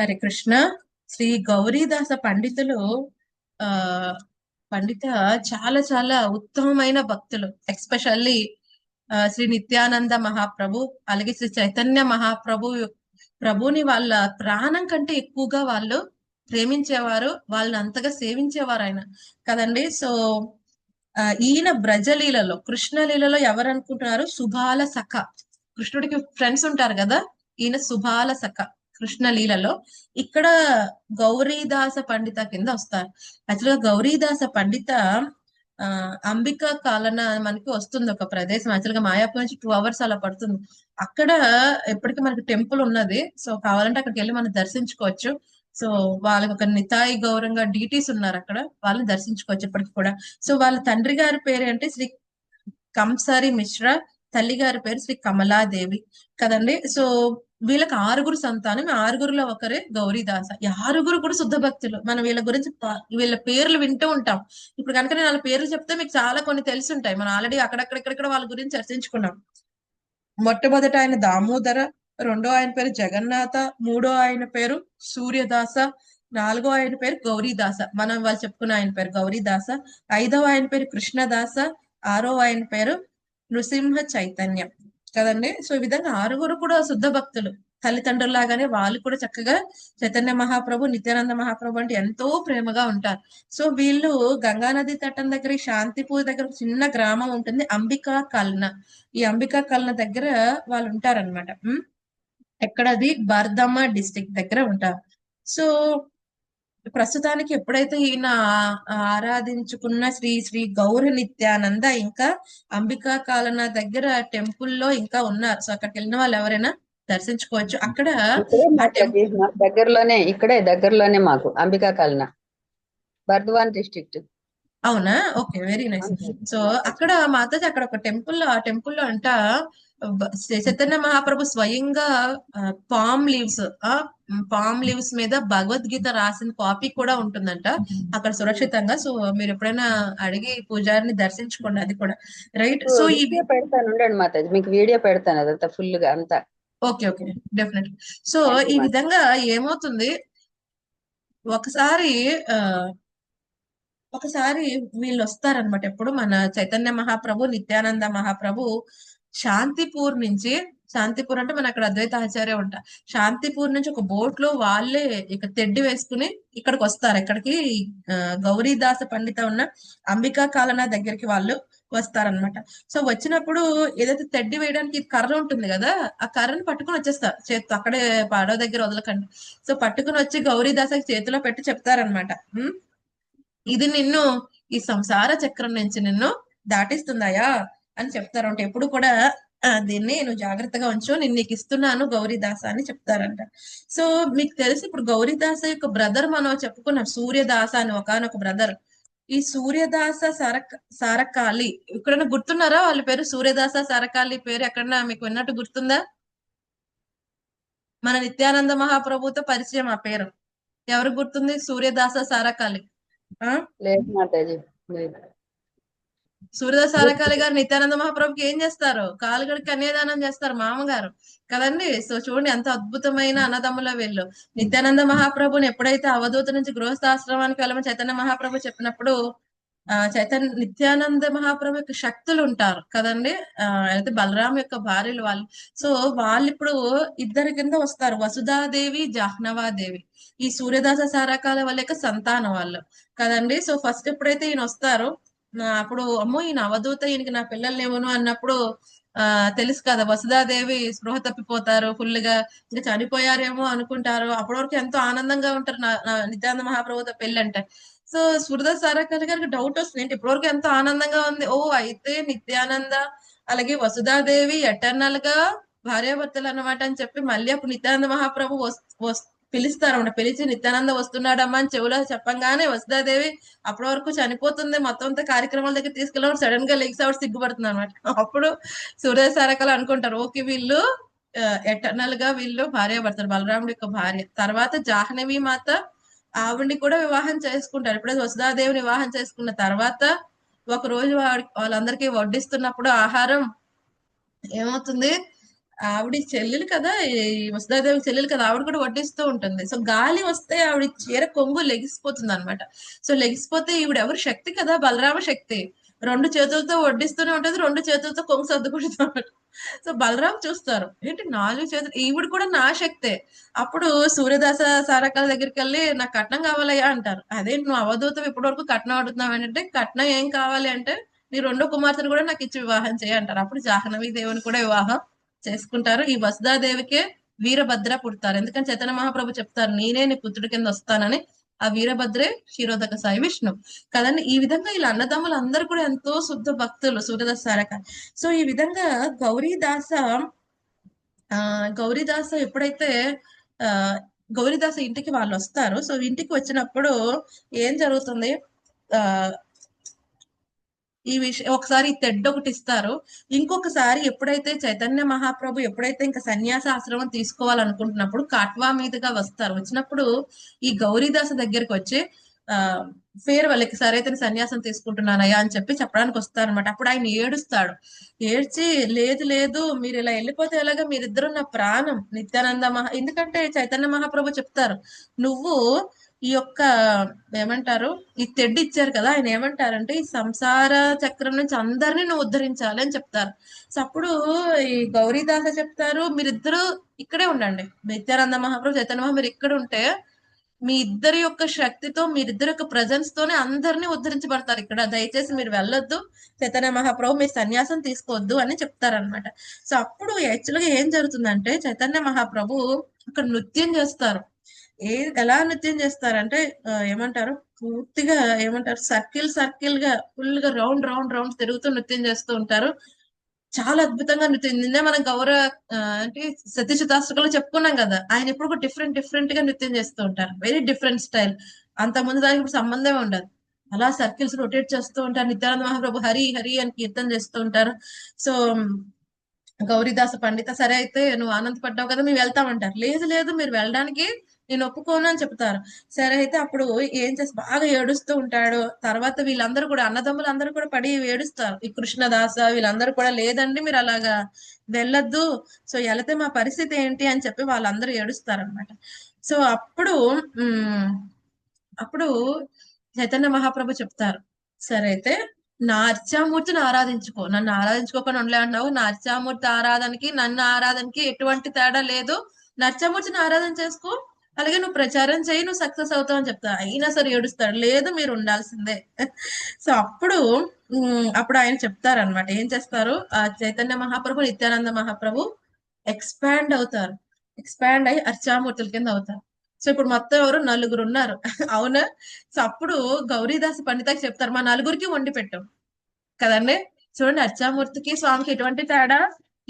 హరే కృష్ణ. శ్రీ గౌరీదాస పండితులు ఆ పండిత చాలా చాలా ఉత్తమమైన భక్తులు. ఎక్స్పెషల్లీ శ్రీ నిత్యానంద మహాప్రభు అలాగే శ్రీ చైతన్య మహాప్రభు ప్రభుని వాళ్ళ ప్రాణం కంటే ఎక్కువగా వాళ్ళు ప్రేమించేవారు వాళ్ళని అంతగా సేవించేవారు ఆయన. కదండి? సో ఈయన బ్రజలీలలో కృష్ణలీలలో ఎవరు అనుకుంటున్నారు సుబాల సఖ. కృష్ణుడికి ఫ్రెండ్స్ ఉంటారు కదా? ఈయన సుబాల సఖ. కృష్ణ లీలలో ఇక్కడ గౌరీదాస పండిత కింద వస్తారు. యాక్చువల్గా గౌరీదాస పండిత ఆ అంబికా కాలన మనకి వస్తుంది ఒక ప్రదేశం. యాక్చువల్గా మాయాపూర్ నుంచి టూ అవర్స్ అలా పడుతుంది. అక్కడ ఎప్పటికీ మనకి టెంపుల్ ఉన్నది. సో కావాలంటే అక్కడికి వెళ్ళి మనం దర్శించుకోవచ్చు. సో వాళ్ళకి ఒక నితాయి గౌరవంగా డీటీస్ ఉన్నారు అక్కడ. వాళ్ళని దర్శించుకోవచ్చు ఇప్పటికి కూడా. సో వాళ్ళ తండ్రి గారి పేరు అంటే శ్రీ కంసారి మిశ్రా. తల్లి గారి పేరు శ్రీ కమలాదేవి. కదండి? సో వీళ్ళకి ఆరుగురు సంతానం ఆరుగురులో ఒకరే గౌరీదాస. ఆరుగురు కూడా శుద్ధ భక్తులు. మనం వీళ్ళ గురించి వీళ్ళ పేర్లు వింటూ ఉంటాం. ఇప్పుడు కనుక నేను వాళ్ళ పేర్లు చెప్తే మీకు చాలా కొన్ని తెలిసి ఉంటాయి మనం ఆల్రెడీ అక్కడక్కడ వాళ్ళ గురించి చర్చించుకున్నాం. మొట్టమొదట ఆయన దామోదర రెండో ఆయన పేరు జగన్నాథ మూడో ఆయన పేరు సూర్యదాస నాలుగో ఆయన పేరు గౌరీదాస. మనం వాళ్ళు చెప్పుకున్న ఆయన పేరు గౌరీదాస. ఐదవ ఆయన పేరు కృష్ణదాస. ఆరో ఆయన పేరు నృసింహ చైతన్య. కదండి? సో ఈ విధంగా ఆరుగురు కూడా శుద్ధ భక్తులు. తల్లిదండ్రులాగానే వాళ్ళు కూడా చక్కగా చైతన్య మహాప్రభు నిత్యానంద మహాప్రభు అంటే ఎంతో ప్రేమగా ఉంటారు. సో వీళ్ళు గంగానది తటం దగ్గర శాంతిపూర్ దగ్గర చిన్న గ్రామం ఉంటుంది అంబికా కల్న. ఈ అంబికా కల్న దగ్గర వాళ్ళు ఉంటారన్నమాట. ఎక్కడది బర్దమ్మ డిస్టిక్ దగ్గర ఉంటారు. సో ప్రస్తుతానికి ఎప్పుడైతే ఈయన ఆరాధించుకున్న శ్రీ శ్రీ గౌర నిత్యానంద ఇంకా అంబికా కాలన దగ్గర టెంపుల్లో ఇంకా ఉన్నారు. సో అక్కడికి వెళ్ళిన వాళ్ళు ఎవరైనా దర్శించుకోవచ్చు. అక్కడ దగ్గరలోనే ఇక్కడే దగ్గరలోనే మాకు అంబికా కాలన. బర్ద్వాన్ డిస్ట్రిక్ట్. అవునా? Okay very nice. సో అక్కడ మాతాజీ అక్కడ ఒక టెంపుల్ ఆ టెంపుల్లో అంట చైతన్య మహాప్రభు స్వయంగా పామ్ లీవ్స్ ఆ పామ్ లీవ్స్ మీద భగవద్గీత రాసిన కాపీ కూడా ఉంటుందంట. అక్కడ సురక్షితంగా. సో మీరు ఎప్పుడైనా అడిగి పూజారిని దర్శించుకోండి అది కూడా. రైట్ సో ఈ పెడతాను. ఉండండి మాతాజీ మీకు వీడియో పెడతాను అదంతా ఫుల్గా అంతా. ఓకే ఓకే డెఫినెట్ సో ఈ. విధంగా ఏమవుతుంది? ఒకసారి ఒకసారి వీళ్ళు వస్తారనమాట ఎప్పుడు? మన చైతన్య మహాప్రభు నిత్యానంద మహాప్రభు శాంతిపూర్ నుంచి శాంతిపూర్ అంటే మన అక్కడ అద్వైత ఆచార్య ఉంటా. శాంతిపూర్ నుంచి ఒక బోట్లో వాళ్ళే ఇక తెడ్డి వేసుకుని ఇక్కడికి వస్తారు. ఎక్కడికి? గౌరీదాస పండిత ఉన్న అంబికా కాలన దగ్గరికి వాళ్ళు వస్తారనమాట సో వచ్చినప్పుడు ఏదైతే తెడ్డి వేయడానికి కర్ర ఉంటుంది కదా ఆ కర్రని పట్టుకుని వచ్చేస్తారు చేత్తో. అక్కడే పాడవ దగ్గర వదలకండి. సో పట్టుకుని వచ్చి గౌరీదాసకి చేతిలో పెట్టి చెప్తారనమాట ఇది నిన్ను ఈ సంసార చక్రం నుంచి నిన్ను దాటిస్తుందాయా అని చెప్తారు అంటే ఎప్పుడు కూడా దీన్ని నువ్వు జాగ్రత్తగా ఉంచు. నేను నీకు ఇస్తున్నాను గౌరీదాస అని చెప్తారంట. సో మీకు తెలిసి ఇప్పుడు గౌరీదాస యొక్క బ్రదర్ మనం చెప్పుకున్నాం. సూర్యదాస అని ఒకనొక బ్రదర్. ఈ సూర్యదాస సరక సారకాలి ఎక్కడైనా గుర్తున్నారా? వాళ్ళ పేరు సూర్యదాస సారకాలి పేరు ఎక్కడన్నా మీకు విన్నట్టు గుర్తుందా? మన నిత్యానంద మహాప్రభుతో పరిచయం ఆ పేరు. ఎవరు గుర్తుంది? సూర్యదాస సారకాలి లేదు మాతాజీ లేదు. సూర్యదాస్ సారకాలి గారు నిత్యానంద మహాప్రభుకి ఏం చేస్తారు? కాలుగడికి కన్యాదానం చేస్తారు మామగారు. కదండి? సో చూడండి ఎంత అద్భుతమైన అన్నదమ్ముల వీళ్ళు. నిత్యానంద మహాప్రభుని ఎప్పుడైతే అవధూత నుంచి గృహస్థాశ్రమానికి వెళ్ళమని చైతన్య మహాప్రభు చెప్పినప్పుడు ఆ చైతన్య నిత్యానంద మహాప్రభు యొక్క శక్తులు ఉంటారు కదండి? అయితే బలరాం యొక్క భార్యలు వాళ్ళు. సో వాళ్ళు ఇప్పుడు ఇద్దరి కింద వస్తారు. వసుధాదేవి జాహ్నవాదేవి. ఈ సూర్యదాస సారకాల వాళ్ళ యొక్క సంతానం వాళ్ళు. కదండి? సో ఫస్ట్ ఎప్పుడైతే ఈయన వస్తారో అప్పుడు అమ్మో ఈయన అవధూత ఈయనకి నా పిల్లలు అన్నప్పుడు ఆ తెలుసు కదా వసుధాదేవి స్పృహ తప్పిపోతారు ఫుల్గా ఇంకా చనిపోయారేమో అనుకుంటారు. అప్పటి వరకు ఎంతో ఆనందంగా ఉంటారు నా నిత్యానంద మహాప్రభుతో పెళ్ళి అంటే సో సురదా సారాకర్ గారికి డౌట్ వస్తుంది. ఏంటి ఇప్పటివరకు ఎంతో ఆనందంగా ఉంది. ఓ అయితే నిత్యానంద అలాగే వసుధాదేవి ఎటర్నల్గా భార్యాభర్తలు అన్నమాట అని చెప్పి మళ్ళీ అప్పుడు నిత్యానంద మహాప్రభు వస్ వస్ పిలుస్తారు పిలిచి నిత్యానంద వస్తున్నాడమ్మా అని చెవులో చెప్పంగానే వసుధాదేవి అప్పటి వరకు చనిపోతుంది. మొత్తం అంతా కార్యక్రమాల దగ్గర తీసుకెళ్ళి సడన్గా లెగ్స్ అవుట్ సిగ్గుపడుతుంది అనమాట అప్పుడు సూర్య సారకలు అనుకుంటారు. ఓకే వీళ్ళు ఎటర్నల్గా వీళ్ళు భార్య పడతారు. బలరాముడి యొక్క భార్య. తర్వాత జాహ్నవి మాత ఆవిడ్ని కూడా వివాహం చేసుకుంటారు. ఇప్పుడే వసుధాదేవిని వివాహం చేసుకున్న తర్వాత ఒక రోజు వాడి వాళ్ళందరికీ వడ్డిస్తున్నప్పుడు ఆహారం ఏమవుతుంది? ఆవిడ చెల్లెలు కదా ఈ వసుధాదేవి చెల్లెలు కదా ఆవిడ కూడా వడ్డిస్తూ ఉంటుంది. సో గాలి వస్తే ఆవిడ చీర కొంగు లెగిసిపోతుంది అనమాట సో లెగిసిపోతే ఈవిడ ఎవరు శక్తి కదా? బలరామ శక్తి. రెండు చేతులతో వడ్డిస్తూనే ఉంటుంది రెండు చేతులతో కొంగు సర్దుకుంటుంది. సో బలరాం చూస్తారు. ఏంటి నాలుగు చేతులు? ఈవిడ కూడా నా శక్తే. అప్పుడు సూర్యదాస సారకాల దగ్గరికి వెళ్ళి నాకు కట్నం కావాలయ్యా అంటారు. అదే నువ్వు అవధూతం ఇప్పటి వరకు కట్నం అడుగుతున్నావు ఏంటంటే కట్నం ఏం కావాలి అంటే నీ రెండో కుమార్తెను కూడా నాకు ఇచ్చి వివాహం చేయ అంటారు. అప్పుడు జాహ్నవి దేవుని కూడా వివాహం చేసుకుంటారు. ఈ వసుధాదేవికే వీరభద్ర పుడతారు. ఎందుకంటే చైతన్య మహాప్రభు చెప్తారు నేనే నీ పుత్రుడి కింద వస్తానని ఆ వీరభద్రే క్షీరోదక సాయి విష్ణు. కదండి ఈ విధంగా ఇలా అన్నదమ్ములు అందరూ కూడా ఎంతో శుద్ధ భక్తులు సూర్యదాస్ సారక సో ఈ విధంగా గౌరీదాస ఆ గౌరీదాస ఎప్పుడైతే ఆ గౌరీదాస ఇంటికి వాళ్ళు వస్తారు సో ఇంటికి వచ్చినప్పుడు ఏం జరుగుతుంది? ఆ ఈ విషయం ఒకసారి తెడ్డ ఒకటి ఇస్తారు. ఇంకొకసారి ఎప్పుడైతే చైతన్య మహాప్రభు ఎప్పుడైతే ఇంకా సన్యాస ఆశ్రమం తీసుకోవాలనుకుంటున్నప్పుడు కాట్వా మీదుగా వస్తారు. వచ్చినప్పుడు ఈ గౌరీదాస దగ్గరికి వచ్చి ఆ ఫేర్ వాళ్ళకి సరే అయితే సన్యాసం తీసుకుంటున్నానయ్యా అని చెప్పి చెప్పడానికి వస్తారనమాట అప్పుడు ఆయన ఏడుస్తాడు. ఏడ్చి లేదు లేదు మీరు ఇలా వెళ్ళిపోతే ఎలాగా? మీరిద్దరు నా ప్రాణం నిత్యానంద మహా ఎందుకంటే చైతన్య మహాప్రభు చెప్తారు నువ్వు ఈ యొక్క ఏమంటారు? ఈ తెడ్డి ఇచ్చారు కదా ఆయన ఏమంటారంటే ఈ సంసార చక్రం నుంచి అందరినీ నువ్వు ఉద్ధరించాలి అని చెప్తారు. సో అప్పుడు ఈ గౌరీదాస చెప్తారు మీరిద్దరూ ఇక్కడే ఉండండి. నిత్యానంద మహాప్రభు చైతన్య మహా మీరు ఇక్కడ ఉంటే మీ ఇద్దరి యొక్క శక్తితో మీరిద్దరి యొక్క ప్రజెన్స్ తోనే అందరినీ ఉద్ధరించబడతారు ఇక్కడ. దయచేసి మీరు వెళ్ళొద్దు. చైతన్య మహాప్రభు మీరు సన్యాసం తీసుకోవద్దు అని చెప్తారనమాట సో అప్పుడు యాక్చువల్గా ఏం జరుగుతుందంటే చైతన్య మహాప్రభు అక్కడ నృత్యం చేస్తారు. ఏ ఎలా నృత్యం చేస్తారంటే ఏమంటారు? పూర్తిగా ఏమంటారు? సర్కిల్ సర్కిల్గా ఫుల్గా రౌండ్ రౌండ్ రౌండ్ తిరుగుతూ నృత్యం చేస్తూ ఉంటారు. చాలా అద్భుతంగా నృత్యం. నిన్నే మనం గౌరవ అంటే అంటే సతీశతాస్త్రకంలో చెప్పుకున్నాం కదా ఆయన ఎప్పుడు కూడా డిఫరెంట్ డిఫరెంట్గా నృత్యం చేస్తూ ఉంటారు. వెరీ డిఫరెంట్ స్టైల్ అంత ముందు దానికి ఇప్పుడు సంబంధమే ఉండదు. అలా సర్కిల్స్ రొటేట్ చేస్తూ ఉంటారు. నిత్యానంద మహాప్రభు హరి హరి అని కీర్తన చేస్తూ ఉంటారు. సో గౌరీదాస పండిత సరే అయితే నువ్వు ఆనందపడ్డావు కదా మేము వెళ్తామంటారు. లేదు లేదు మీరు వెళ్ళడానికి నేను ఒప్పుకోను అని చెప్తారు. సరే అయితే అప్పుడు ఏం చేసి బాగా ఏడుస్తూ ఉంటాడు. తర్వాత వీళ్ళందరూ కూడా అన్నదమ్ములు అందరూ కూడా పడి ఏడుస్తారు. ఈ కృష్ణదాస వీళ్ళందరూ కూడా లేదండి మీరు అలాగా వెళ్ళొద్దు. సో వెళితే మా పరిస్థితి ఏంటి? అని చెప్పి వాళ్ళందరూ ఏడుస్తారు అనమాట సో అప్పుడు అప్పుడు చైతన్య మహాప్రభు చెప్తారు. సరే అయితే నా అర్చామూర్తిని ఆరాధించుకో. నన్ను ఆరాధించుకోకుండా ఉండలే అన్నావు. నా అర్చామూర్తి ఆరాధనకి నన్ను ఆరాధనకి ఎటువంటి తేడా లేదు. నా అర్చామూర్తిని ఆరాధన చేసుకో. అలాగే నువ్వు ప్రచారం చేయి నువ్వు సక్సెస్ అవుతావు అని చెప్తా అయినా సరే ఏడుస్తాడు. లేదు మీరు ఉండాల్సిందే. సో అప్పుడు అప్పుడు ఆయన చెప్తారనమాట ఏం చేస్తారు? ఆ చైతన్య మహాప్రభు నిత్యానంద మహాప్రభు ఎక్స్పాండ్ అవుతారు. ఎక్స్పాండ్ అయ్యి అర్చామూర్తుల కింద అవుతారు. సో ఇప్పుడు మొత్తం ఎవరు? నలుగురు ఉన్నారు. అవునా? సో అప్పుడు గౌరీదాస్ పండితకి చెప్తారు మా నలుగురికి వండి పెట్టాం. కదండి? చూడండి అర్చామూర్తికి స్వామికి ఎటువంటి తేడా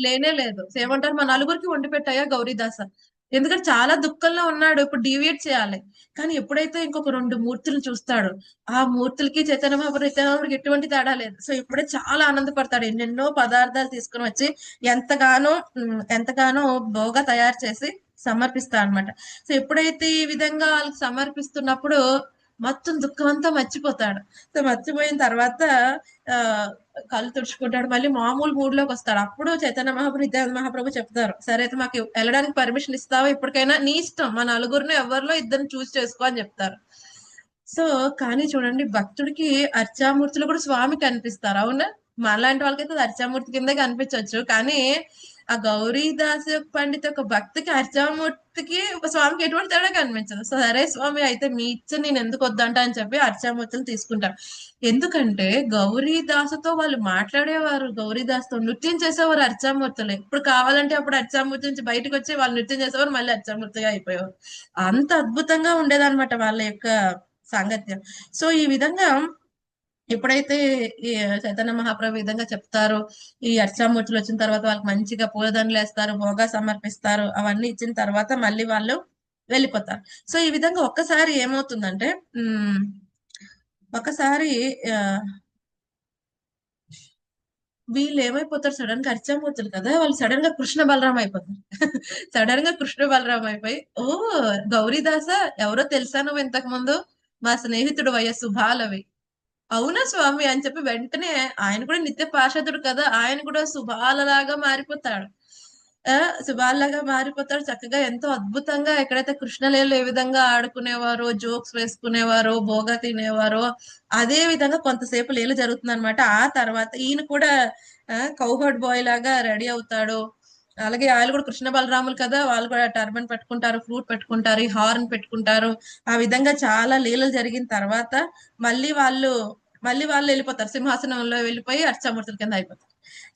లేనే లేదు. సో ఏమంటారు? మా నలుగురికి వండి పెట్టాయా గౌరీదాస. ఎందుకంటే చాలా దుఃఖంలో ఉన్నాడు ఇప్పుడు డివియేట్ చేయాలి. కానీ ఎప్పుడైతే ఇంకొక రెండు మూర్తులు చూస్తాడు ఆ మూర్తులకి చైతన్య మహాప్రభు ఎటువంటి తేడా లేదు. సో ఇప్పుడే చాలా ఆనందపడతాడు. ఎన్నెన్నో పదార్థాలు తీసుకుని వచ్చి ఎంతగానో ఎంతగానో బోగా తయారు చేసి సమర్పిస్తా అనమాట సో ఎప్పుడైతే ఈ విధంగా వాళ్ళకి సమర్పిస్తున్నప్పుడు మొత్తం దుఃఖం అంతా మర్చిపోతాడు. సో మర్చిపోయిన తర్వాత కళ్ళు తుడుచుకుంటాడు. మళ్ళీ మామూలు మూడ్లోకి వస్తాడు. అప్పుడు చైతన్య మహాప్రభు నిత్యానంద మహాప్రభు చెప్తారు సరే అయితే మాకు వెళ్ళడానికి పర్మిషన్ ఇస్తావా? ఇప్పటికైనా నీ ఇష్టం. మా నలుగురిని ఎవరిలో ఇద్దరిని చూస్ చేసుకో అని చెప్తారు. సో కానీ చూడండి భక్తుడికి అర్చామూర్తులు కూడా స్వామి కనిపిస్తారు. అవునా? మనలాంటి వాళ్ళకైతే అర్చామూర్తి కింద కనిపించవచ్చు కానీ ఆ గౌరీదాస్ పండిత ఒక భక్తికి అర్చామూర్తికి ఒక స్వామికి ఎటువంటి తేడా కనిపించదు. సో సరే స్వామి అయితే మీ ఇచ్చ నేను ఎందుకు వద్దంట అని చెప్పి అర్చామూర్తులు తీసుకుంటారు. ఎందుకంటే గౌరీదాసుతో వాళ్ళు మాట్లాడేవారు. గౌరీదాస్తో నృత్యం చేసేవారు అర్చామూర్తులే ఇప్పుడు కావాలంటే అప్పుడు అర్చామూర్తి నుంచి బయటకు వచ్చి వాళ్ళు నృత్యం చేసేవారు మళ్ళీ అర్చామూర్తిగా అయిపోయేవారు. అంత అద్భుతంగా ఉండేదన్నమాట వాళ్ళ యొక్క సాంగత్యం. సో ఈ విధంగా ఎప్పుడైతే ఈ చైతన్య మహాప్రభు విధంగా చెప్తారు ఈ అర్చామూర్తులు వచ్చిన తర్వాత వాళ్ళకి మంచిగా పూలదండలు వేస్తారు భోగా సమర్పిస్తారు అవన్నీ ఇచ్చిన తర్వాత మళ్ళీ వాళ్ళు వెళ్ళిపోతారు. సో ఈ విధంగా ఒక్కసారి ఏమవుతుందంటే ఒకసారి వీళ్ళు ఏమైపోతారు సడన్గా అర్చామూర్తులు కదా వాళ్ళు సడన్గా కృష్ణ బలరాం అయిపోతారు. సడన్గా కృష్ణ బలరాం అయిపోయి ఓ గౌరీదాస ఎవరో తెలుసా నువ్వు ఇంతకు ముందు? మా స్నేహితుడు వయస్సు బాలవి. అవునా స్వామి? అని చెప్పి వెంటనే ఆయన కూడా నిత్య పార్షదుడు కదా ఆయన కూడా శుభాలలాగా మారిపోతాడు. ఆ సుబాల్లాగా మారిపోతాడు. చక్కగా ఎంతో అద్భుతంగా ఎక్కడైతే కృష్ణలీలలు ఏ విధంగా ఆడుకునేవారో జోక్స్ వేసుకునేవారో బోగా తినేవారో అదే విధంగా కొంతసేపు లీల జరుగుతుంది అనమాట ఆ తర్వాత ఈయన కూడా కౌహర్డ్ బాయ్ లాగా రెడీ అవుతాడు. అలాగే ఆయన కూడా కృష్ణ బలరాములు కదా వాళ్ళు కూడా టర్బన్ పెట్టుకుంటారు ఫ్లూట్ పెట్టుకుంటారు ఈ హార్న్ పెట్టుకుంటారు. ఆ విధంగా చాలా లీలలు జరిగిన తర్వాత మళ్ళీ వాళ్ళు మళ్ళీ వాళ్ళు వెళ్ళిపోతారు. సింహాసనంలో వెళ్ళిపోయి అర్చామూర్తుల కింద అయిపోతారు.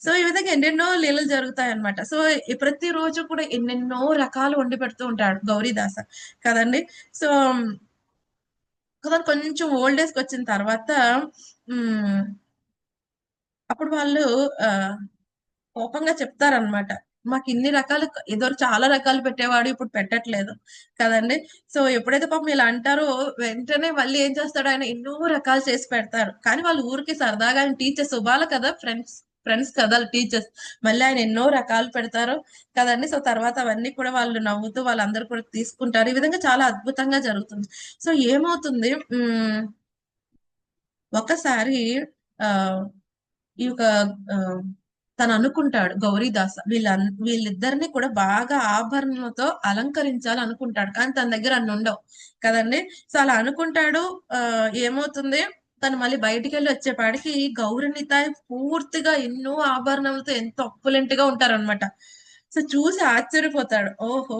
సో ఈ విధంగా ఎన్నెన్నో లీలలు జరుగుతాయి అన్నమాట సో ప్రతి రోజు కూడా ఎన్నెన్నో రకాలు వండి పెడుతూ ఉంటాడు గౌరీదాస. కదండి? సో కదా కొంచెం ఓల్డ్ ఏజ్కి వచ్చిన తర్వాత అప్పుడు వాళ్ళు ఆ కోపంగా చెప్తారనమాట మాకు ఇన్ని రకాలు ఏదో చాలా రకాలు పెట్టేవాడు ఇప్పుడు పెట్టట్లేదు కదండి. సో ఎప్పుడైతే పాపం ఇలా అంటారో వెంటనే మళ్ళీ ఏం చేస్తాడు ఆయన? ఎన్నో రకాలు చేసి పెడతారు. కానీ వాళ్ళు ఊరికి సరదాగా ఆయన టీచర్స్ ఇవ్వాలి కదా ఫ్రెండ్స్ ఫ్రెండ్స్ కదా టీచర్స్. మళ్ళీ ఆయన ఎన్నో రకాలు పెడతారు కదండి. సో తర్వాత అవన్నీ కూడా వాళ్ళు నవ్వుతూ వాళ్ళందరూ కూడా తీసుకుంటారు. ఈ విధంగా చాలా అద్భుతంగా జరుగుతుంది. సో ఏమవుతుంది? ఒకసారి ఆ ఈ యొక్క తను అనుకుంటాడు గౌరీదాస వీళ్ళ వీళ్ళిద్దరిని కూడా బాగా ఆభరణలతో అలంకరించాలి అనుకుంటాడు. కానీ తన దగ్గర అన్ని ఉండవు. కదండి? సో అలా అనుకుంటాడు. ఆ ఏమవుతుంది? తను మళ్ళీ బయటికి వెళ్ళి వచ్చేపాడికి గౌరనితాయి పూర్తిగా ఎన్నో ఆభరణాలతో ఎంతో opulent గా ఉంటారన్నమాట. సో చూసి ఆశ్చర్యపోతాడు. ఓహో!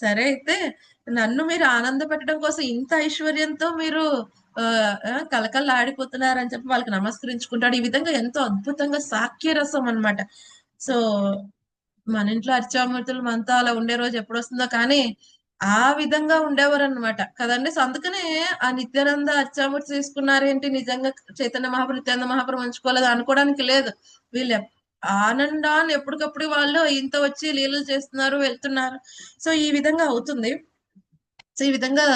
సరే అయితే నన్ను మీరు ఆనంద పెట్టడం కోసం ఇంత ఐశ్వర్యంతో మీరు ఆ, ఆడిపోతున్నారని చెప్పి వాళ్ళకి నమస్కరించుకుంటాడు. ఈ విధంగా ఎంతో అద్భుతంగా సాఖ్య అనమాట అన్నమాట. సో మన ఇంట్లో అర్చామూర్తులు మనతో అలా ఉండే రోజు ఎప్పుడు వస్తుందో కానీ ఆ విధంగా ఉండేవారు అనమాట కదండి? సో అందుకనే ఆ నిత్యానంద అర్చామూర్తి తీసుకున్నారేంటి? నిజంగా చైతన్య మహాపురం నిత్యానంద మహాపురం ఉంచుకోలేదు అనుకోవడానికి లేదు. వీళ్ళు ఎప్- ఆనందాన్ని ఎప్పటికప్పుడు వాళ్ళు ఇంత వచ్చి లీలలు చేస్తున్నారు వెళ్తున్నారు. సో ఈ విధంగా అవుతుంది. సో ఈ విధంగా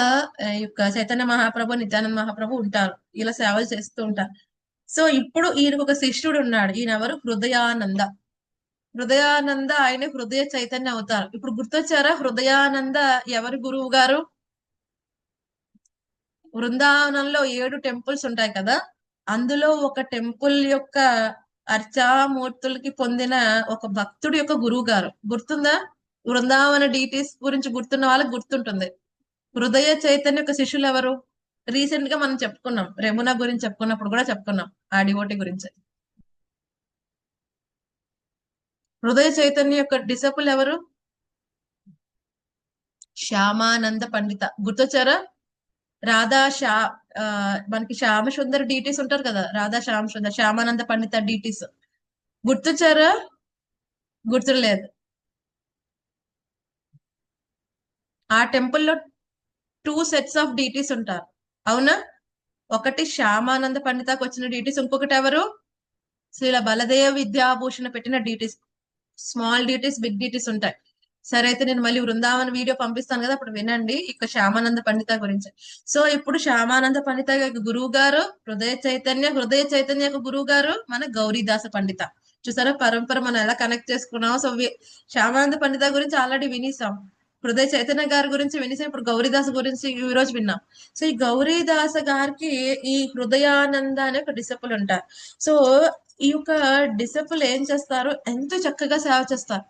ఈ యొక్క చైతన్య మహాప్రభు నిత్యానంద మహాప్రభు ఉంటారు. ఇలా సేవలు చేస్తూ ఉంటారు. సో ఇప్పుడు ఈయనకు ఒక శిష్యుడు ఉన్నాడు. ఈయన ఎవరు? హృదయానంద. హృదయానంద ఆయన హృదయ చైతన్య అవుతారు. ఇప్పుడు గుర్తొచ్చారా? హృదయానంద ఎవరి గురువు గారు? బృందావనంలో ఏడు టెంపుల్స్ ఉంటాయి కదా? అందులో ఒక టెంపుల్ యొక్క అర్చామూర్తులకి పొందిన ఒక భక్తుడి యొక్క గురువు గారు. గుర్తుందా? బృందావన డీటీస్ గురించి గుర్తున్న వాళ్ళకి గుర్తుంటుంది. హృదయ చైతన్య యొక్క శిష్యులు ఎవరు? రీసెంట్గా మనం చెప్పుకున్నాం. రెమున గురించి చెప్పుకున్నప్పుడు కూడా చెప్పుకున్నాం. ఆ డివోటి గురించి. హృదయ చైతన్య యొక్క డిసపుల్ ఎవరు? శ్యామానంద పండిత. గుర్తొచ్చారా? రాధా శ్యా మనకి శ్యామ సుందర్ డీటీస్ ఉంటారు కదా. రాధా శ్యామ సుందర్ శ్యామానంద పండిత డీటీస్ గుర్తొచ్చారా? గుర్తులేదు. ఆ టెంపుల్లో టూ సెట్స్ ఆఫ్ డీటీస్ ఉంటారు. అవునా? ఒకటి శ్యామానంద పండితకు వచ్చిన డీటీస్ ఇంకొకటి ఎవరు? శ్రీల బలదేవ విద్యాభూషణ పెట్టిన deities small deities big deities ఉంటాయి. సరే అయితే నేను మళ్ళీ బృందావన వీడియో పంపిస్తాను కదా అప్పుడు వినండి ఇక శ్యామానంద పండిత గురించి. సో ఇప్పుడు శ్యామానంద పండిత యొక్క గురువు గారు హృదయ చైతన్య హృదయ చైతన్య గురువు గారు మన గౌరీదాస పండిత. చూసారా? పరంపర మనం ఎలా కనెక్ట్ చేసుకున్నాం సో శ్యామానంద పండిత గురించి ఆల్రెడీ వినేసాం. హృదయ చైతన్య గారి గురించి వినేసాం ఇప్పుడు గౌరీదాస్ గురించి ఈ రోజు విన్నాం. సో ఈ గౌరీదాస్ గారికి ఈ హృదయానంద అనే ఒక డిసపుల్ ఉంటారు. సో ఈ యొక్క డిసపుల్ ఏం చేస్తారు? ఎంతో చక్కగా సేవ చేస్తారు.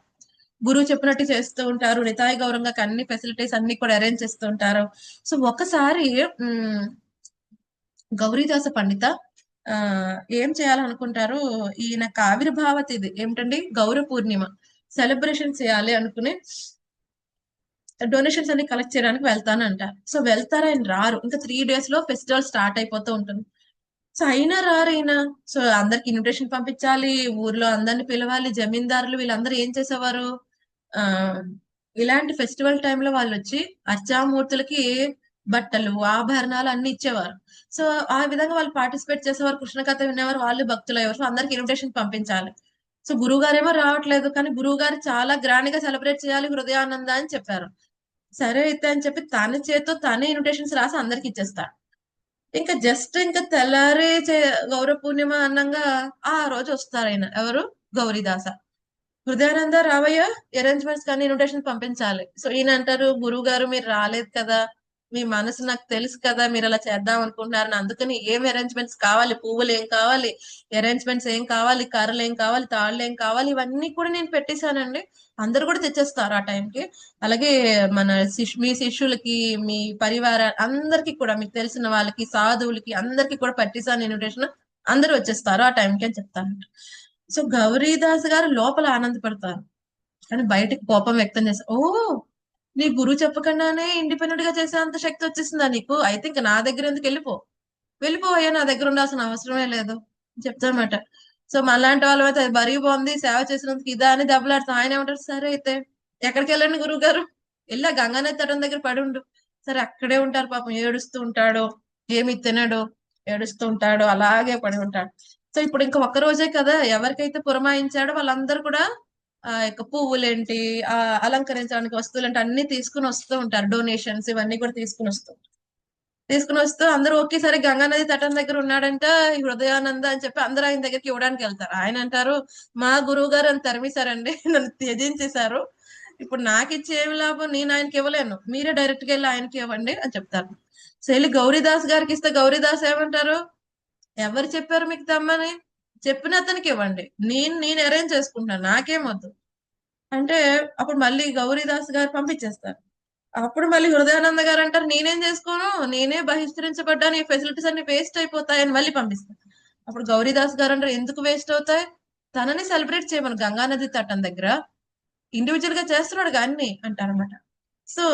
గురువు చెప్పినట్టు చేస్తూ ఉంటారు. నితాయి గౌరవంగా అన్ని ఫెసిలిటీస్ అన్ని కూడా అరేంజ్ చేస్తూ ఉంటారు. సో ఒకసారి గౌరీదాస పండిత ఆ ఏం చేయాలనుకుంటారు? ఈయన ఆవిర్భావ ఇది ఏమిటండి? గౌర పూర్ణిమ. సెలబ్రేషన్ చేయాలి అనుకుని డొనేషన్స్ అన్ని కలెక్ట్ చేయడానికి వెళ్తానంట. సో వెళ్తారా ఆయన రారు. ఇంకా త్రీ డేస్లో ఫెస్టివల్ స్టార్ట్ అయిపోతూ ఉంటుంది. సో అయినా రారు సో అందరికి ఇన్విటేషన్ పంపించాలి. ఊర్లో అందరిని పిలవాలి. జమీందారులు వీళ్ళందరూ ఏం చేసేవారు? ఆ ఇలాంటి ఫెస్టివల్ టైంలో వాళ్ళు వచ్చి అర్చామూర్తులకి బట్టలు ఆభరణాలు అన్ని ఇచ్చేవారు. సో ఆ విధంగా వాళ్ళు పార్టిసిపేట్ చేసేవారు. కృష్ణ కథ వినేవారు. వాళ్ళు భక్తులు అయ్యేవారు. సో అందరికి ఇన్విటేషన్ పంపించాలి. సో గురువు గారేమో రావట్లేదు. కానీ గురువు గారు చాలా గ్రాండ్గా సెలబ్రేట్ చేయాలి. హృదయానంద అని చెప్పారు. సరే అయితే అని చెప్పి తన చేతితో తనే ఇన్విటేషన్స్ రాసి అందరికి ఇచ్చేస్తాడు ఇంకా జస్ట్ ఇంకా తెల్లారి చే- గౌరవ పూర్ణిమ అన్నంగా ఆ రోజు వస్తారు ఆయన. ఎవరు? గౌరీదాస. హృదయానంద రావయ్య అరేంజ్మెంట్స్ కానీ ఇన్విటేషన్ పంపించాలి. సో ఈయన అంటారు గురువు గారు మీరు రాలేదు కదా మీ మనసు నాకు తెలుసు కదా మీరు అలా చేద్దాం అనుకుంటున్నారని. అందుకని ఏం అరేంజ్మెంట్స్ కావాలి? పువ్వులు ఏం కావాలి? అరేంజ్మెంట్స్ ఏం కావాలి? కర్రలు ఏం కావాలి? తాళ్ళు ఏం కావాలి? ఇవన్నీ కూడా నేను పెట్టేశానండి. అందరు కూడా తెచ్చేస్తారు ఆ టైంకి అలాగే మన శిష్యు మీ శిష్యులకి మీ పరివార అందరికి కూడా మీకు తెలిసిన వాళ్ళకి సాధువులకి అందరికి కూడా పెట్టేశాను ఇన్విటేషన్ అందరూ వచ్చేస్తారు ఆ టైంకి అని చెప్తాను. సో గౌరీదాస్ గారు లోపల ఆనందపడతారు. కానీ బయటకు కోపం వ్యక్తం చేస్తారు. ఓ! నీ గురువు చెప్పకుండానే ఇండిపెండెంట్గా చేసే అంత శక్తి వచ్చేసిందా నీకు? అయితే ఇంకా నా దగ్గర ఎందుకు వెళ్ళిపో? వెళ్ళిపోయా నా దగ్గర ఉండాల్సిన అవసరమే లేదు. చెప్తానమాట సో మనలాంటి వాళ్ళ అయితే అది బరిగి బాగుంది సేవ చేసినందుకు ఇదా అని దెబ్బలాడతాం. ఆయన ఏమంటారు సరే అయితే ఎక్కడికి వెళ్ళండి గురువు గారు వెళ్ళా గంగానే తటం దగ్గర పడి ఉండు. సరే అక్కడే ఉంటారు పాపం ఏడుస్తూ ఉంటాడు. ఏమి తినడు ఏడుస్తూ ఉంటాడు. అలాగే పడి ఉంటాడు. సో ఇప్పుడు ఇంకా ఒక్క రోజే కదా ఎవరికైతే పురమాయించాడో వాళ్ళందరూ కూడా ఆ యొక్క పువ్వులేంటి ఆ అలంకరించడానికి వస్తువులేంటి అన్ని తీసుకుని వస్తూ ఉంటారు. డొనేషన్స్ ఇవన్నీ కూడా తీసుకుని వస్తూ తీసుకుని వస్తూ అందరూ ఒకేసారి గంగా నది తటం దగ్గర ఉన్నాడంట హృదయానంద అని చెప్పి అందరూ ఆయన దగ్గరికి ఇవ్వడానికి వెళ్తారు. ఆయన అంటారు మా గురువు గారు అని తరిమేశారండి నన్ను త్యజించేశారు. ఇప్పుడు నాకు ఇచ్చే ఏమి లాభం? నేను ఆయనకి ఇవ్వలేను. మీరే డైరెక్ట్గా వెళ్ళి ఆయనకి ఇవ్వండి అని చెప్తారు. సో వెళ్ళి గౌరీదాస్ గారికి ఇస్తే గౌరీదాస్ ఏమంటారు ఎవరు చెప్పారు మీకు తమ్మని? చెప్పిన అతనికి ఇవ్వండి. నేను నేను అరేంజ్ చేసుకుంటాను నాకేం వద్దు. అంటే అప్పుడు మళ్ళీ గౌరీదాస్ గారు పంపించేస్తారు. అప్పుడు మళ్ళీ హృదయానంద గారు అంటారు నేనేం చేసుకోను? నేనే బహిష్కరించబడ్డాను. ఈ ఫెసిలిటీస్ అన్ని వేస్ట్ అయిపోతాయని మళ్ళీ పంపిస్తారు. అప్పుడు గౌరీదాస్ గారు అంటారు ఎందుకు వేస్ట్ అవుతాయి? తనని సెలబ్రేట్ చేయమను. గంగానది తటం దగ్గర ఇండివిజువల్గా చేస్తున్నాడు అన్ని అంటారనమాట సో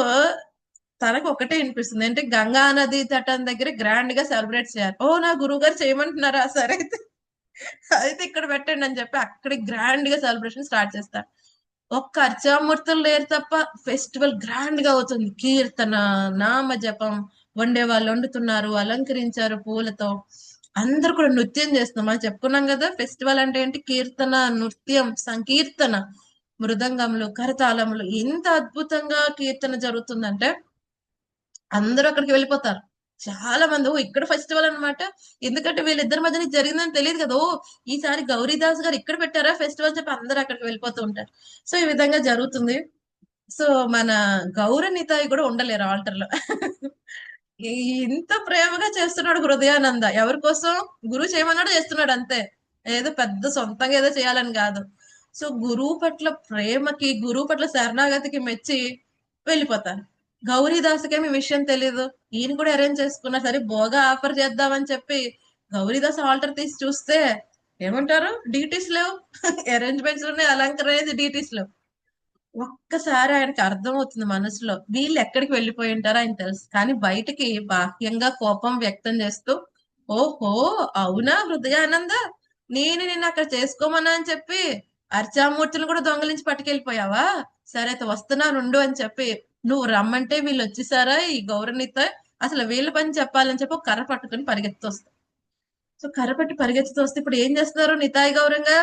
తనకు ఒకటే వినిపిస్తుంది అంటే గంగా నది తటం దగ్గర గ్రాండ్గా సెలబ్రేట్ చేయాలి. ఓ నా గురువు గారు చేయమంటున్నారా? సరే అయితే. అయితే ఇక్కడ పెట్టండి అని చెప్పి అక్కడ గ్రాండ్గా సెలబ్రేషన్ స్టార్ట్ చేస్తారు. ఒక్క అర్చామూర్తులు లేరు తప్ప ఫెస్టివల్ గ్రాండ్గా అవుతుంది. కీర్తన నామ జపం వండే వాళ్ళు వండుతున్నారు అలంకరించారు పూలతో. అందరు కూడా నృత్యం చేస్తున్నాం మనం చెప్పుకున్నాం కదా ఫెస్టివల్ అంటే ఏంటి? కీర్తన నృత్యం సంకీర్తన. మృదంగములు కరతాళములు ఎంత అద్భుతంగా కీర్తన జరుగుతుందంటే అందరూ అక్కడికి వెళ్ళిపోతారు. చాలా మంది ఓ ఇక్కడ ఫెస్టివల్ అన్నమాట. ఎందుకంటే వీళ్ళిద్దరి మధ్య జరిగిందని తెలియదు కదా. ఓ ఈసారి గౌరీదాస్ గారు ఇక్కడ పెట్టారా ఫెస్టివల్ చెప్పి అందరూ అక్కడికి వెళ్ళిపోతూ ఉంటారు. సో ఈ విధంగా జరుగుతుంది. సో మన గౌరనిత కూడా ఉండలేరు ఆల్టర్లో ఇంత ప్రేమగా చేస్తున్నాడు హృదయానంద. ఎవరి కోసం? గురువు చేయమన్నాడు చేస్తున్నాడు అంతే. ఏదో పెద్ద సొంతంగా ఏదో చేయాలని కాదు. సో గురువు పట్ల ప్రేమకి గురువు పట్ల శరణాగతికి మెచ్చి వెళ్ళిపోతారు. గౌరీదాసుకేమి మీ విషయం తెలీదు. ఈయన కూడా అరేంజ్ చేసుకున్నా సరే బోగా ఆఫర్ చేద్దామని చెప్పి గౌరీదాస్ ఆల్టర్ తీసి చూస్తే ఏమంటారు? డ్యూటీస్ లేవు. అరేంజ్మెంట్స్ ఉన్నాయి. అలంకరణ అనేది డ్యూటీస్ లేవు. ఒక్కసారి ఆయనకి అర్థం అవుతుంది మనసులో. వీళ్ళు ఎక్కడికి వెళ్ళిపోయి ఉంటారో ఆయన తెలుసు. కానీ బయటకి బాహ్యంగా కోపం వ్యక్తం చేస్తూ ఓహో అవునా హృదయానంద? నేను నిన్ను అక్కడ చేసుకోమన్నా అని చెప్పి అర్చామూర్తిని కూడా దొంగలించి పట్టుకెళ్ళిపోయావా? సరే అయితే వస్తున్నా అని చెప్పి నువ్వు రమ్మంటే వీళ్ళు వచ్చేసారా ఈ గౌరవనీత? అసలు వీళ్ళ పని చెప్పాలని చెప్పి ఒక కర్ర పట్టుకుని పరిగెత్తుతూ వస్తారు సో కర్ర పట్టి పరిగెత్తుతోస్తే ఇప్పుడు ఏం చేస్తున్నారు నితాయి గౌరంగా?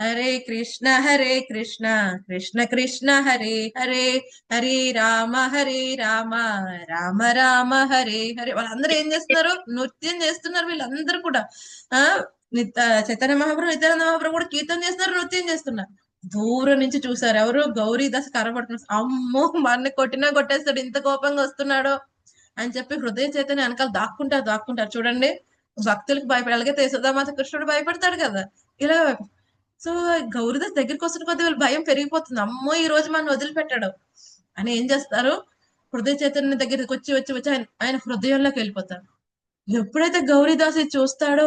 హరే కృష్ణ హరే కృష్ణ కృష్ణ కృష్ణ హరే హరే హరే రామ హరే రామ రామ రామ హరే హరే. వాళ్ళందరూ ఏం చేస్తున్నారు? నృత్యం చేస్తున్నారు వీళ్ళందరూ కూడా. ఆ? నిత చైతన్య మహాప్రభు నిత్యానంద మహాప్రభు కూడా కీర్తన చేస్తున్నారు నృత్యం చేస్తున్నారు. దూరం నుంచి చూసారు ఎవరు గౌరీదాస్ కరబడుతున్నారు అమ్మో మన కొట్టినా కొట్టేస్తాడు ఇంత కోపంగా వస్తున్నాడో అని చెప్పి హృదయ చైతన్య వెనకాల దాక్కుంటారు దాక్కుంటారు. చూడండి భక్తులకు భయపడి అలాగే యశోదామాత కృష్ణుడు భయపడతాడు కదా. ఇలా సో గౌరీదాస్ దగ్గరికి వస్తున్న కొద్ది వీళ్ళు భయం పెరిగిపోతుంది. అమ్మో ఈ రోజు మనం వదిలిపెట్టాడు అని ఏం చేస్తారు? హృదయ చైతన్య దగ్గరికి వచ్చి వచ్చి వచ్చి ఆయన ఆయన హృదయంలోకి వెళ్ళిపోతాడు ఎప్పుడైతే గౌరీదాస్ చూస్తాడో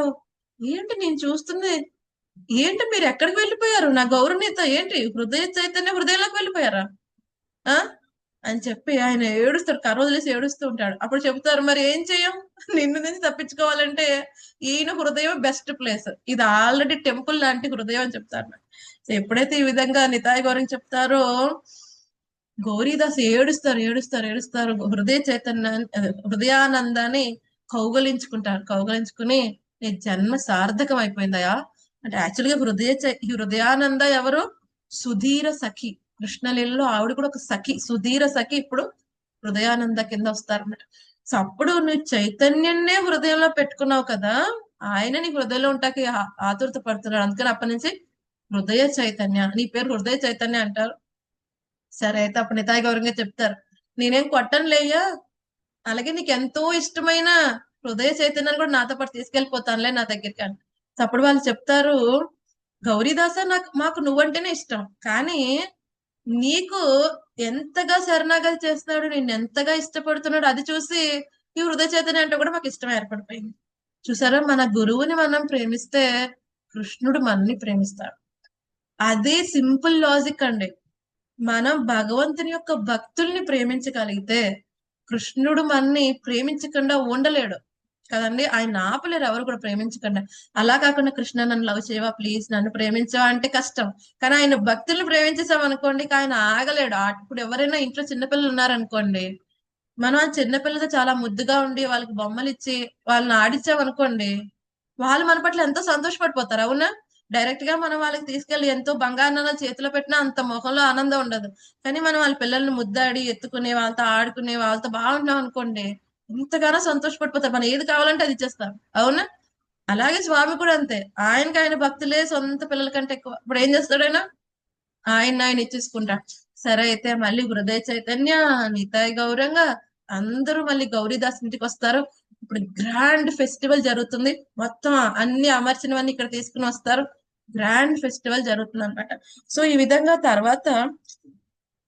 ఏంటి నేను చూస్తుంది ఏంటి మీరు ఎక్కడికి వెళ్ళిపోయారు? నా గౌరవనీత ఏంటి? హృదయ చైతన్య హృదయంలోకి వెళ్ళిపోయారా? ఆ? అని చెప్పి ఆయన ఏడుస్తాడు కర్ర ఏడుస్తూ ఉంటాడు. అప్పుడు చెబుతారు మరి ఏం చేయం? నిన్ను నుంచి తప్పించుకోవాలంటే ఈయన హృదయం బెస్ట్ ప్లేస్ ఇది ఆల్రెడీ టెంపుల్ లాంటి హృదయం అని చెప్తారు. ఎప్పుడైతే ఈ విధంగా నితాయి గౌరవం చెప్తారో గౌరీదాస్ ఏడుస్తారు ఏడుస్తారు ఏడుస్తారు. హృదయ చైతన్య హృదయానందాన్ని కౌగలించుకుంటారు. కౌగలించుకుని నీ జన్మ సార్థకం అయిపోయిందయా అంటే యాక్చువల్గా హృదయ చై- హృదయానంద ఎవరు? సుధీర సఖి. కృష్ణలీలలో ఆవిడ కూడా ఒక సఖి. సుధీర సఖి ఇప్పుడు హృదయానంద కింద వస్తారన్నమాట. సో అప్పుడు నువ్వు చైతన్యన్నే హృదయంలో పెట్టుకున్నావు కదా ఆయన నీ హృదయంలో ఉంటాకి ఆతురత పడుతున్నాడు. అందుకని అప్పటి నుంచి హృదయ చైతన్య నీ పేరు హృదయ చైతన్య అంటారు. సరే అయితే అప్పుడు నితాయి గౌరవంగా చెప్తారు. నేనేం కొట్టను లేయ్యా. అలాగే నీకు ఎంతో ఇష్టమైన హృదయ చైతన్యాన్ని కూడా నాతో పాటు తీసుకెళ్ళిపోతానులే నా దగ్గరికి అంట. అప్పుడు వాళ్ళు చెప్తారు గౌరీదాస నాకు మాకు నువ్వంటేనే ఇష్టం. కానీ నీకు ఎంతగా శరణాగతి చేస్తున్నాడు నిన్ను ఎంతగా ఇష్టపడుతున్నాడు అది చూసి ఈ హృదయ చైతన్యం అంటే కూడా మాకు ఇష్టం ఏర్పడిపోయింది. చూసారా? మన గురువుని మనం ప్రేమిస్తే కృష్ణుడు మనల్ని ప్రేమిస్తాడు. అదే సింపుల్ లాజిక్ అండి. మనం భగవంతుని యొక్క భక్తుల్ని ప్రేమించగలిగితే కృష్ణుడు మనని ప్రేమించకుండా ఉండలేడు. కదండి. ఆయన ఆపలేరు ఎవరు కూడా ప్రేమించకుండా. అలా కాకుండా కృష్ణ నన్ను లవ్ చేయవా? ప్లీజ్ నన్ను ప్రేమించవా? అంటే కష్టం. కానీ ఆయన భక్తుల్ని ప్రేమించేసాం అనుకోండి ఆయన ఆగలేడు. ఇప్పుడు ఎవరైనా ఇంట్లో చిన్నపిల్లలు ఉన్నారనుకోండి మనం ఆ చిన్నపిల్లలతో చాలా ముద్దుగా ఉండి వాళ్ళకి బొమ్మలు ఇచ్చి వాళ్ళని ఆడించాం అనుకోండి వాళ్ళు మన పట్ల ఎంతో సంతోషపడిపోతారు. అవునా? డైరెక్ట్గా మనం వాళ్ళకి తీసుకెళ్ళి ఎంతో బంగారు చేతిలో పెట్టినా అంత ముఖంలో ఆనందం ఉండదు. కానీ మనం వాళ్ళ పిల్లల్ని ముద్దాడి ఎత్తుకునే వాళ్ళతో ఆడుకునే వాళ్ళతో బాగుంటున్నాం అనుకోండి ఎంతగానో సంతోషపడిపోతారు. మనం ఏది కావాలంటే అది ఇచ్చేస్తాం. అవునా? అలాగే స్వామి కూడా అంతే. ఆయనకి ఆయన భక్తులే సొంత పిల్లల కంటే ఎక్కువ. ఇప్పుడు ఏం చేస్తాడైనా ఆయన? ఆయన ఇచ్చేసుకుంటా. సరే అయితే మళ్ళీ హృదయ చైతన్య నితాయి గౌరంగా అందరూ మళ్ళీ గౌరీదాస్ ఇంటికి వస్తారు. ఇప్పుడు గ్రాండ్ ఫెస్టివల్ జరుగుతుంది. మొత్తం అన్ని అమర్చినవన్నీ ఇక్కడ తీసుకుని వస్తారు. గ్రాండ్ ఫెస్టివల్ జరుగుతుంది అనమాట సో ఈ విధంగా తర్వాత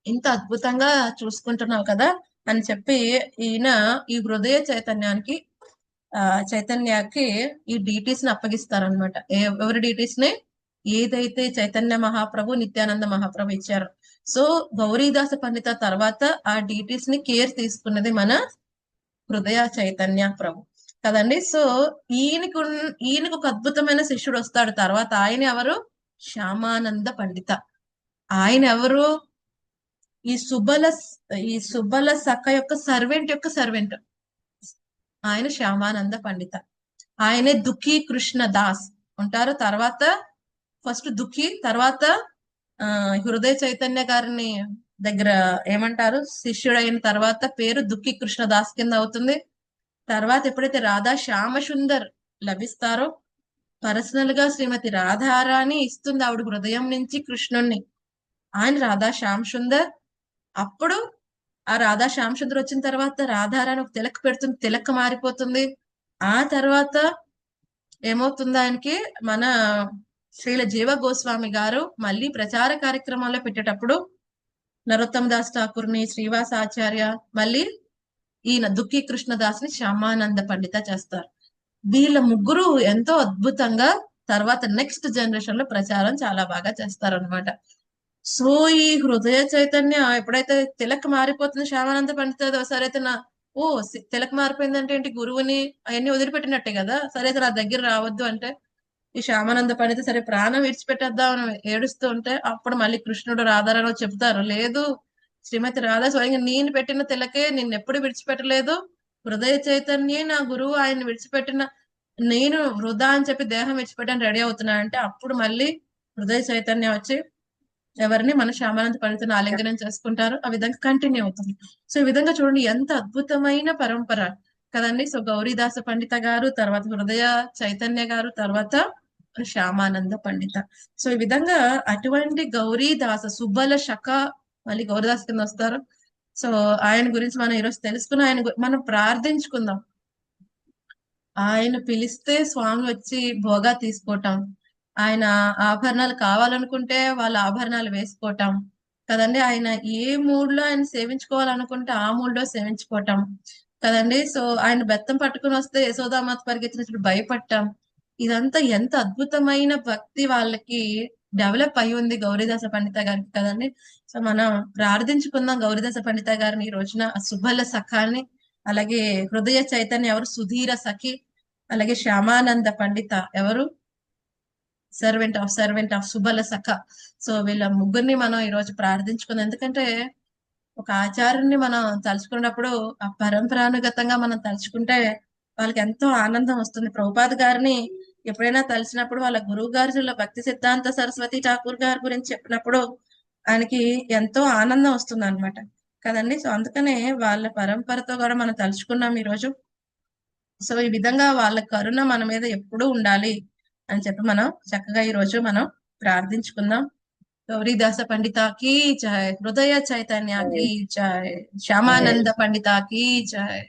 ఇంత అద్భుతంగా చూసుకుంటున్నావు కదా. అని చెప్పి ఈయన ఈ హృదయ చైతన్యానికి ఆ చైతన్యాకి ఈ డీటీస్ని అప్పగిస్తారనమాట ఎవరి డీటీస్ని? ఏదైతే చైతన్య మహాప్రభు నిత్యానంద మహాప్రభు ఇచ్చారు. సో గౌరీదాస పండిత తర్వాత ఆ డీటీస్ని కేర్ తీసుకున్నది మన హృదయ చైతన్య ప్రభు. కదండి? సో ఈయనకు ఈయనకు ఒక అద్భుతమైన శిష్యుడు వస్తాడు. తర్వాత ఆయన ఎవరు? శ్యామానంద పండిత. ఆయన ఎవరు? ఈ సుబల ఈ సుబల సఖ యొక్క సర్వెంట్ యొక్క సర్వెంట్. ఆయన శ్యామానంద పండిత. ఆయనే దుఃఖీ కృష్ణ దాస్ ఉంటారు. తర్వాత ఫస్ట్ దుఃఖి తర్వాత ఆ హృదయ చైతన్య గారిని దగ్గర ఏమంటారు? శిష్యుడైన తర్వాత పేరు దుఃఖి కృష్ణ దాస్ కింద అవుతుంది. తర్వాత ఎప్పుడైతే రాధా శ్యామ సుందర్ లభిస్తారో పర్సనల్గా శ్రీమతి రాధారాణి ఇస్తుంది ఆవిడ హృదయం నుంచి కృష్ణుణ్ణి. ఆయన రాధా శ్యామ్ సుందర్ అప్పుడు ఆ రాధా శ్యామ్ వచ్చిన తర్వాత రాధారాణి ఒక తిలక్ పెడుతుంది తిలక్ మారిపోతుంది. ఆ తర్వాత ఏమవుతుంది ఆయనకి? మన శ్రీల జీవ గోస్వామి గారు మళ్ళీ ప్రచార కార్యక్రమాల్లో పెట్టేటప్పుడు నరోత్తమ దాస్ ఠాకూర్ని శ్రీవాస ఆచార్య మళ్ళీ ఈయన దుఃఖీ కృష్ణదాస్ని శ్యామానంద పండిత చేస్తారు. వీళ్ళ ముగ్గురు ఎంతో అద్భుతంగా తర్వాత నెక్స్ట్ జనరేషన్లో ప్రచారం చాలా బాగా చేస్తారు అనమాట సో ఈ హృదయ చైతన్య ఎప్పుడైతే తిలక్ మారిపోతుంది శ్యామానంద పండిత సరే అయితే నా ఓ తిలక్ మారిపోయిందంటే ఏంటి గురువుని అవన్నీ వదిలిపెట్టినట్టే కదా? సరే అయితే నా దగ్గర రావద్దు అంటే ఈ శ్యామానంద పండిత సరే ప్రాణం విడిచిపెట్టేద్దాం అని ఏడుస్తూ ఉంటే అప్పుడు మళ్ళీ కృష్ణుడు రాధారావు చెప్తారు లేదు శ్రీమతి రాధా స్వయంగా నేను పెట్టిన తిలకే నిన్ను ఎప్పుడు విడిచిపెట్టలేదు హృదయ చైతన్యే నా గురువు ఆయన విడిచిపెట్టిన నేను వృధా అని చెప్పి దేహం విడిచిపెట్టని రెడీ అవుతున్నా అంటే అప్పుడు మళ్ళీ హృదయ చైతన్యం వచ్చి ఎవరిని మన శ్యామానంద పండితుని ఆలింగనం చేసుకుంటారు ఆ విధంగా కంటిన్యూ అవుతుంది. సో ఈ విధంగా చూడండి ఎంత అద్భుతమైన పరంపర. కదండి? సో గౌరీదాస పండిత గారు తర్వాత హృదయ చైతన్య గారు తర్వాత శ్యామానంద పండిత. సో ఈ విధంగా అటువంటి గౌరీదాస సుబ్బల శక మళ్ళీ గౌరీదాస్ కింద వస్తారు. సో ఆయన గురించి మనం ఈరోజు తెలుసుకుని ఆయన గు- మనం ప్రార్థించుకుందాం. ఆయన పిలిస్తే స్వామి వచ్చి భోగా తీసుకోవటం. ఆయన ఆభరణాలు కావాలనుకుంటే వాళ్ళ ఆభరణాలు వేసుకోవటం. కదండి? ఆయన ఏ మూడ్లో ఆయన సేవించుకోవాలనుకుంటే ఆ మూడ్లో సేవించుకోవటం. కదండి? సో ఆయన బెత్తం పట్టుకుని వస్తే యశోదామాత పరిగెత్తినప్పుడు భయపడటం. ఇదంతా ఎంత అద్భుతమైన భక్తి వాళ్ళకి డెవలప్ అయి ఉంది గౌరీదాస పండిత గారికి కదండి? సో మనం ప్రార్థించుకుందాం గౌరీదాస పండిత గారిని ఈ రోజున సుభల సుబల అలాగే హృదయ చైతన్య ఎవరు? సుధీర సఖి అలాగే శ్యామానంద పండిత ఎవరు? Servant of servant of Subala Sakha so వీళ్ళ ముగ్గురిని మనం ఈ రోజు ప్రార్థించుకుందాం. ఎందుకంటే ఒక ఆచార్యుని మనం తలుచుకున్నప్పుడు ఆ పరంపరానుగతంగా మనం తలుచుకుంటే వాళ్ళకి ఎంతో ఆనందం వస్తుంది. ప్రభుపాద్ గారిని ఎప్పుడైనా తలిచినప్పుడు వాళ్ళ గురువు గారు భక్తి సిద్ధాంత సరస్వతి ఠాకూర్ గారి గురించి చెప్పినప్పుడు ఆయనకి ఎంతో ఆనందం వస్తుంది అనమాట కదండి? సో అందుకనే వాళ్ళ పరంపరతో కూడా మనం తలుచుకున్నాం ఈ రోజు సో ఈ విధంగా వాళ్ళ కరుణ మన మీద ఎప్పుడూ ఉండాలి. అని చెప్పి మనం చక్కగా ఈ రోజు మనం ప్రార్థించుకుందాం. గౌరీదాస పండితాకి జయ హృదయ చైతన్యాకి జయ శ్యామానంద పండితాకి జయ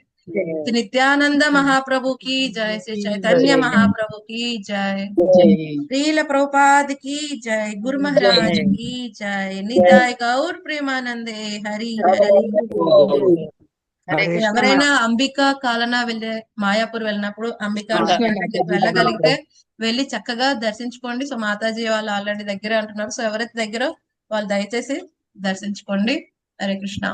నిత్యానంద మహాప్రభుకి జయ శ్రీ చైతన్య మహాప్రభుకి జయ. శ్రీల కి జయ గురు మహారాజ్కి జయ. నిదాయ గౌర్ ప్రేమానందే. హరి హరి. ఎవరైనా అంబికా కాలన వెళ్ళే మాయాపూర్ వెళ్ళినప్పుడు అంబికా వెళ్ళగలిగితే వెళ్ళి చక్కగా దర్శించుకోండి. సో మాతాజీ వాళ్ళు ఆల్రెడీ దగ్గర అంటున్నారు. సో ఎవరైతే దగ్గర వాళ్ళు దయచేసి దర్శించుకోండి. హరే కృష్ణ.